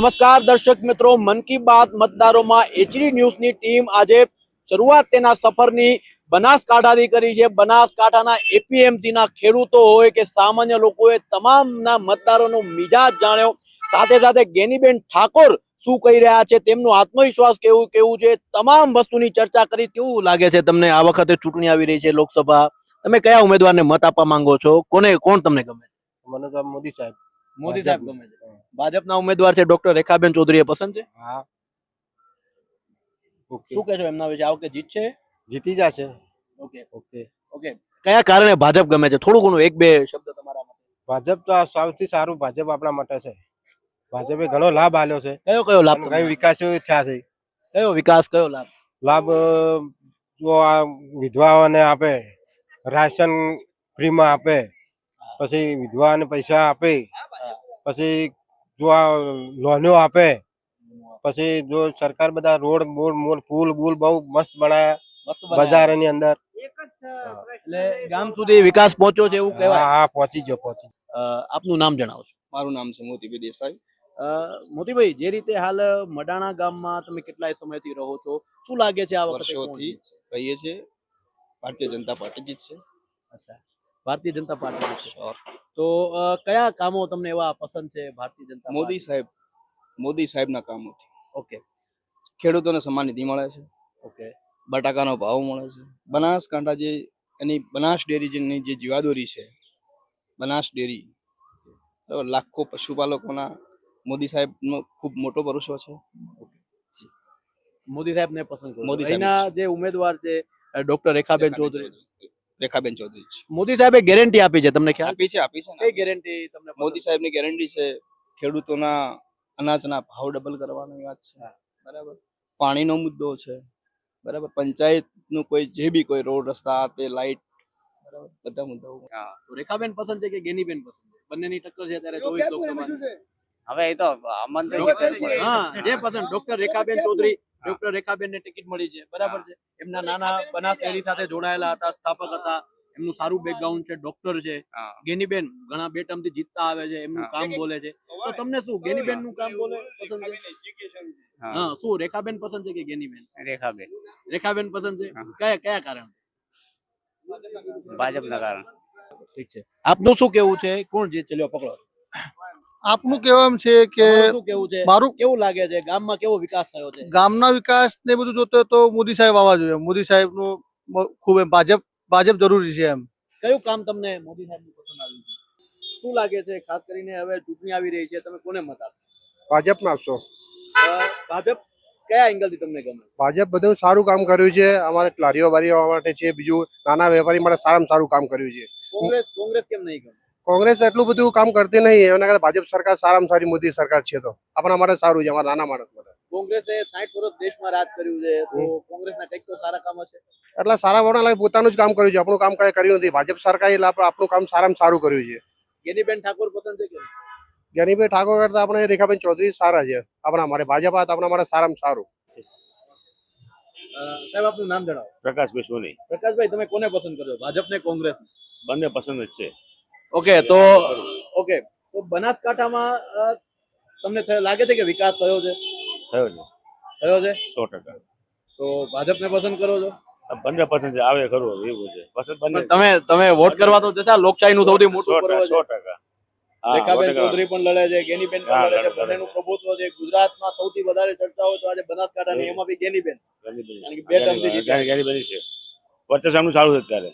નમસ્કાર દર્શક મિત્રો, મન કી બાત મતદારોમાં એચડી ન્યૂઝની ટીમ આજે શરૂઆત તેના સફરની બનાસકાંઠાથી કરી છે. બનાસકાંઠાના એપીએમસી ના ખેડૂતો હોય કે સામાન્ય લોકોએ તમામના મતદારોનો મિજાજ જાણ્યો. સાથે સાથે ગેનીબેન ઠાકોર શું કહી રહ્યા છે તેમનો આત્મવિશ્વાસ કેવું કેવું છે? તમામ વસ્તુની ચર્ચા કરી કેવું લાગે છે તમને? આ વખતે ચૂંટણી આવી રહી છે લોકસભા. તમે કયા ઉમેદવારને મત આપવા માંગો છો? કોને, કોણ તમને ગમે? મને મોદી સાહેબ. મોદી સાહેબ ગમે છે. ભાજપના ઉમેદવાર છે ડોક્ટર રેખાબેન ચૌધરી પસંદ છે? હા. શું કહેશો એમના વિશે? આ વખતે જીતશે જીતી જશે. ઓકે. ઓકે. ઓકે. કયા કારણે ભાજપ ગમે છે? થોડું ઘણું એક બે શબ્દ તમારા માટે. ભાજપ તો સૌથી સારું ભાજપ આપણા માટે છે. ભાજપે ઘણો લાભ આલ્યો છે. કયો કયો લાભ કઈ વિકાસ થયા છે? કયો વિકાસ કયો લાભ? લાભ જો આ વિધવાઓને આપે રાશન ફ્રીમાં આપે પછી વિધવાને પૈસા આપે પછી જો આ લોનો આપે પછી જો સરકાર બધા રોડ બોડ મોડ પુલ બુલ બહુ મસ્ત બનાયા બજારની બજારની અંદર. એટલે ગામ સુધી વિકાસ પહોંચ્યો છે એવું કહેવાય. હા પહોંચી ગયો પહોંચી આપનું નામ જણાવશો મારું નામ છે મોતીભાઈ દેસાઈ. મોતીભાઈ જે રીતે હાલ મડાણા ગામમાં તમે કેટલાય સમયથી રહો છો શું લાગે છે આ વર્ષોથી કહીએ રહીએ છીએ. ભારતીય જનતા પાર્ટી જીતશે. અચ્છા. ભારતીય જનતા પાર્ટી. તો કયા કામો તમને એવા પસંદ છે ભારતીય જનતા મોદી સાહેબ મોદી સાહેબના કામોથી. ઓકે. ખેડૂતોને સમાન નિધિ મળે છે. ઓકે. બટાકાનો ભાવ મળે છે. બનાસકાંઠા જે એની બનાસ ડેરી જેની જે જીવાદોરી છે બનાસ ડેરી તો લાખો પશુપાલકોના મોદી સાહેબનો ખૂબ મોટો ભરોસો છે. મોદી સાહેબ ને પસંદ મોદી મોદી જે ઉમેદવાર છે ડોક્ટર રેખાબેન ચૌધરી. રેખાબેન ચૌધરી મોદી સાહેબે ગેરંટી આપી છે તમને ખ્યાલ? આપી છે આપી છે કઈ ગેરંટી તમને? મોદી સાહેબની ગેરંટી છે ખેડૂતોના અનાજના ભાવ ડબલ કરવાની વાત છે. બરાબર? પાણીનો મુદ્દો છે. બરાબર? પંચાયતનું કોઈ જે બી કોઈ રોડ રસ્તા તે લાઈટ બરાબર? બધા મુદ્દાઓ. રેખાબેન પસંદ છે કે ગેનીબેન પસંદ છે? બંનેની ટક્કર છે ત્યારે ચોવીસ લોકસભા હવે એ તો આમંત્રણ જે પસંદ. ડોક્ટર રેખાબેન ચૌધરી ડોક્ટર રેખાબેન ને ટિકિટ મળી છે. બરાબર છે? એમના નાના બનાસ ડેરી સાથે જોડાયેલા હતા સ્થાપક હતા. એમનું સારું બેકગ્રાઉન્ડ છે ડોક્ટર છે. હા. ગેનીબેન ઘણા બે ટર્મથી જીતતા આવે છે એમનું કામ બોલે છે. તો તમને શું ગેનીબેનનું કામ બોલે પસંદ છે? હા. શું રેખાબેન પસંદ છે કે ગેનીબેન? રેખાબેન. રેખાબેન પસંદ છે? કયા કયા કારણ? ભાજપના કારણ. ઠીક છે. આપનું શું કેવું છે? કોણ જીતશે લ્યો પકડો. આપનું કહેવા એમ છે કે કેવું છે? મારું કેવું લાગે છે? ગામમાં કેવો વિકાસ થયો છે? ગામના વિકાસ ને બધું જોતો તો મોદી સાહેબ આવવા જોઈએ. મોદી સાહેબનું ખૂબ એમ ભાજપ ભાજપ જરૂરી છે એમ. કયું કામ તમને મોદી સાહેબનું પસંદ આવ્યું છે? શું લાગે છે? ખાસ કરીને હવે ચૂંટણી આવી રહી છે તમે કોને મત ભાજપ ભાજપમાં આપશો ભાજપ કયા એંગલથી તમને ગમે? ભાજપ બધું સારું કામ કર્યું છે. અમારે લારીઓ બારીઓ માટે છે. બીજું નાના વેપારી માટે સારામાં સારું કામ કર્યું છે. કોંગ્રેસ કોંગ્રેસ કેમ નહીં ગમે? કોંગ્રેસ એટલું બધું કામ કરતી નહીં એના કરતા ભાજપ સરકાર સારામાં સારી મોદી સરકાર છે તો. આપણા માટે સારું છે અમારા નાના માણસ માટે. કોંગ્રેસે સાઠ વર્ષ દેશમાં રાજ કર્યું છે તો કોંગ્રેસના કંઈક તો સારા કામ હશે એટલે સારા વડા લાગે પોતાનું જ કામ કર્યું છે આપણું કામ કઈ કર્યું નથી. ભાજપ સરકાર આપણું કામ સારામાં સારું કર્યું છે. ગેનીબેન ઠાકોર પસંદ છે કે નહીં? ઠાકોર કરતા આપણે રેખાબેન ચૌધરી સારા છે આપણા માટે. ભાજપ આપણા માટે સારામાં સારું. સાહેબ આપનું નામ જણાવો. પ્રકાશભાઈ સોની. પ્રકાશભાઈ તમે કોને પસંદ કરો ભાજપ ને કોંગ્રેસ બંને પસંદ જ છે. ઓકે તો ઓકે તો બનાસકાંઠામાં તમને લાગે છે કે વિકાસ થયો છે? થયો છે. થયો છે? સો ટકા. તો ભાજપને પસંદ કરો છો? બંને પસંદ છે આવે ખરું એવું છે. પસંદ તમે તમે વોટ કરવા તો જશા લોકશાહીનું સૌથી મોટું પર્વ સો ટકા. રેખાબેન ચૌધરી પણ લડે છે ગેનીબેન પણ લડે છે લડે, લડે બંનેનું પ્રભુત્વ છે. ગુજરાતમાં સૌથી વધારે ચર્ચાઓ તો આજે બનાસકાંઠાની. એમાં બી ગેનીબેન. કે છે. સામનું સારું છે અત્યારે.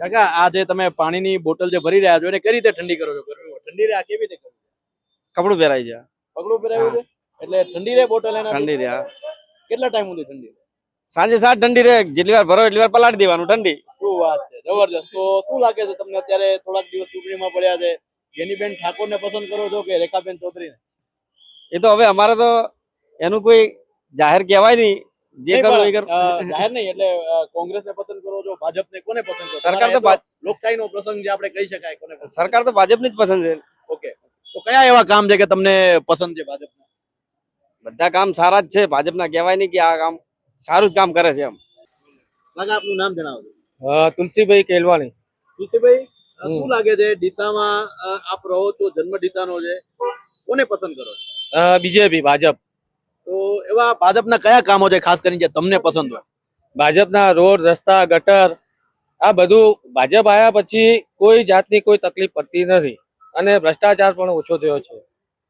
કાકા આ જે તમે પાણીની બોટલ જે ભરી રહ્યા છો એને કઈ રીતે ઠંડી કરો છો? ઠંડી રહ્યા કેવી રીતે કરો કપડું પહેરાય છે. પગલું પહેરાયું છે? એટલે ઠંડી રહે બોટલ એના ઠંડી રે કેટલા ટાઈમ સુધી ઠંડી રહે? સાંજે સાત ઠંડી રે જેટલી વાર ભરો એટલી વાર પલાળી દેવાનું ઠંડી. શું વાત છે જબરજસ્ત. તો શું લાગે છે તમને અત્યારે થોડાક દિવસ ચૂંટણીમાં પડ્યા છે? ગેનીબેન ઠાકોરને પસંદ કરો છો કે રેખાબેન ચૌધરીને? એ તો હવે અમારે તો એનું કોઈ જાહેર કહેવાય નહીં. જે કરો એ કરો જાહેર નહીં એટલે કોંગ્રેસને પસંદ કરો છો ભાજપને કોને પસંદ કરો સરકાર તો લોકશાહીનો પ્રસંગ જે આપણે કહી શકાય કોને સરકાર તો ભાજપની જ પસંદ છે. ઓકે. તો કયા એવા કામ છે કે તમને પસંદ છે ભાજપના? બધા કામ સારા જ છે. ભાજપના કહેવાય નહીં કે આ કામ સારું જ કામ કરે છે એમ. કાકા આપનું નામ જણાવો. તુલસીભાઈ કેલવાણી. તુલસીભાઈ શું લાગે છે ડીસામાં આપ રહો છો જન્મ ડીસાનો છે કોને પસંદ કરો છો? બીજેપી ભાજપ. તો એવા ભાજપના કયા કામો છે ખાસ કરીને જે તમને પસંદ હોય? ભાજપના રોડ રસ્તા ગટર આ બધું ભાજપ આવ્યા પછી કોઈ જાતની કોઈ તકલીફ પડતી નથી અને ભ્રષ્ટાચાર પણ ઓછો થયો છે.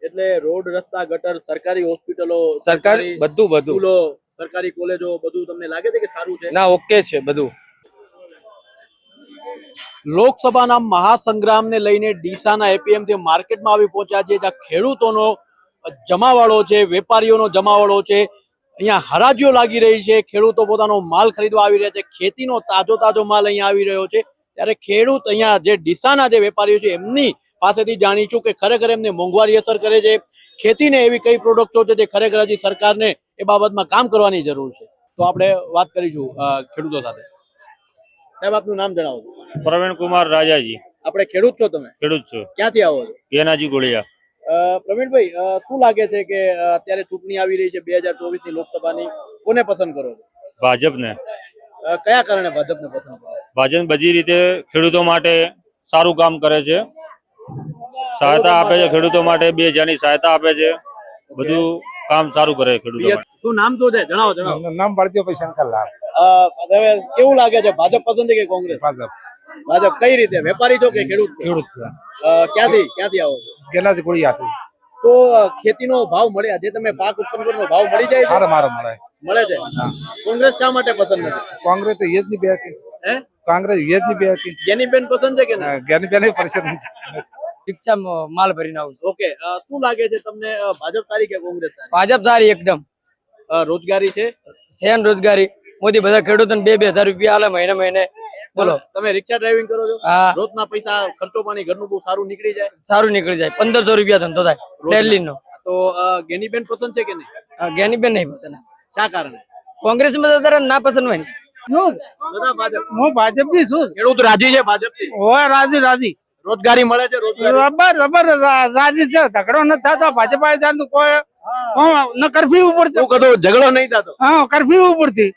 એટલે રોડ રસ્તા ગટર સરકારી હોસ્પિટલો સરકારી બધું બધું. સ્કૂલો સરકારી કોલેજો બધું તમને લાગે છે કે સારું છે? ના ઓકે છે બધું. લોકસભાના મહાસંગ્રામને લઈને ડીસાના એપીએમથી માર્કેટમાં આવી પહોંચ્યા છે જ્યાં ખેડૂતોનો જમાવાળો છે વેપારીઓનો જમાવાળો છે અહીંયા હરાજીઓ લાગી રહી છે ખેડૂતો પોતાનો માલ ખરીદવા આવી રહ્યા છે ખેતીનો તાજો તાજો માલ અહીંયા આવી રહ્યો છે. ત્યારે ખેડૂત અહીંયા જે ડીસાના જે વેપારીઓ છે એમની પાસેથી જાણીશું કે ખરેખર એમને મોંઘવારી અસર કરે છે. ખેતીને એવી કઈ પ્રોડક્ટો છે જે ખરેખર હજી સરકારને એ બાબતમાં કામ કરવાની જરૂર છે? તો આપણે વાત કરીશું ખેડૂતો સાથે. સાહેબ આપનું નામ જણાવો. પ્રવીણ કુમાર રાજાજી. આપણે ખેડૂત છો તમે? ખેડૂત છો. ક્યાંથી આવો છો? ગેનાજી ગોળિયા. પ્રવીણભાઈ શું લાગે છે કે અત્યારે ચૂંટણી આવી રહી છે બે હજાર ચોવીસની લોકસભાની? કોને પસંદ કરો છો? ભાજપને. કયા કારણે ભાજપને પસંદ કરો? ભાજપ બધી રીતે ખેડૂતો માટે સારું કામ કરે છે. સહાયતા આપે છે ખેડૂતો માટે બે હજારની સહાયતા આપે છે. બધું કામ સારું કરે ખેડૂતો શું નામ શું છે? જણાવો જણાવો. નામ ભારતીય શંકર લાલ હવે કેવું લાગે છે? ભાજપ પસંદ છે કે કોંગ્રેસ? ભાજપ. ભાજપ કઈ રીતે? વેપારી છો કે ખેડૂત ખેડૂત ક્યાંથી ક્યાંથી આવો છો? ગેનાજ ગોળિયાથી તો અ, ખેતીનો ભાવ મળ્યા જે તમે પાક ઉત્પન્ન ભાવ મળી જાય છે? મારે મારે મળે. મળે છે? કોંગ્રેસ શા માટે પસંદ નથી? કોંગ્રેસ તો એ જ ની બે હતી. હે? કોંગ્રેસ એ જ ની બે હતી. જેની બેન પસંદ છે કે ના જ્ઞાની બેન પરિષદ રિક્ષામાં માલ ભરીને આવું છું. ઓકે શું લાગે છે તમને ભાજપ સારી કે કોંગ્રેસ સારી? ભાજપ સારી એકદમ. રોજગારી છે? સેન રોજગારી. મોદી બધા ખેડૂતોને બે બે હજાર રૂપિયા આલે મહિને મહિને. બોલો. તમે રિક્ષા ડ્રાઇવિંગ કરો છો? હા. રોજના પૈસા ખર્ચો પાણી ઘરનું બહુ સારું નીકળી જાય. સારું નીકળી જાય. પંદરસો રૂપિયા ધંધો થાય ડેલી નો તો ગેનીબેન પસંદ છે કે નહીં? ગેનીબેન નહીં પસંદ. શા કારણે? કોંગ્રેસમાં તારે ના પસંદ હોય હું ભાજપ. બી છું. ખેડૂત રાજી છે ભાજપથી? ઓય રાજી રાજી. રોજગારી મળે છે રોજગારી. રબર રબર રાજી છે. ઝઘડો ન થતો. ભાજપ કોઈ ન કરફ્યુ ઉપર શું કદો ઝઘડો નહીં થતો. હા કરફ્યુ ઉપરથી.